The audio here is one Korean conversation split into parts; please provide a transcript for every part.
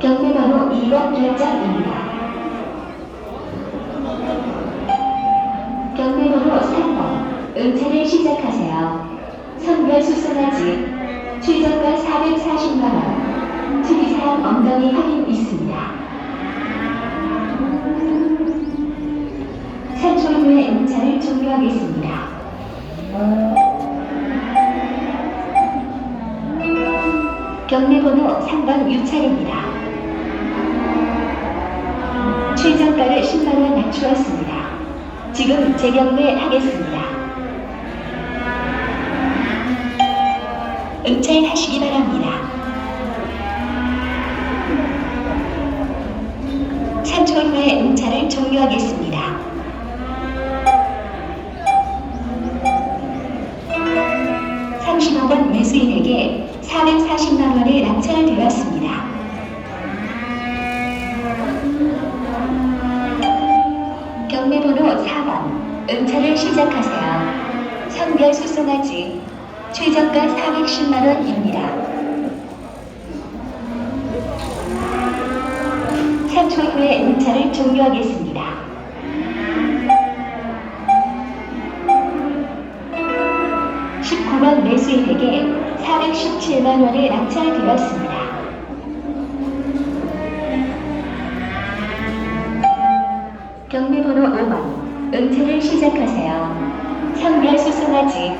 경매번호 2번 결정입니다. 경매번호 3번 응찰을 시작하세요. 선별 수선하지 최저가 440만원 특이사항 엉덩이 확인 있습니다. 3초 후에 응찰을 종료하겠습니다. 경매번호 3번 유찰입니다. 최저가를 10만원 낮추었습니다. 지금 재경매 하겠습니다. 응찰하시기 바랍니다. 3초 후에 응찰을 종료하겠습니다. 35번 매수인에게 440만 원의 낙찰되었습니다. 4번 응찰을 시작하세요. 선별 수송하지 최저가 410만 원입니다. 3초 후에 응찰을 종료하겠습니다. 19번 매수인에게 417만 원의 낙찰되었습니다. 경매번호 5번 응찰을 시작하세요. 선별 수송하지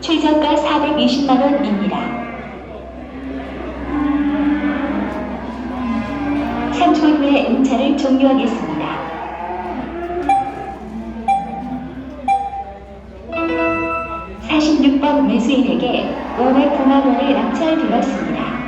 최저가 420만 원입니다. 3초 후에 응찰을 종료하겠습니다. 46번 매수인에게 509만 원의 낙찰되었습니다.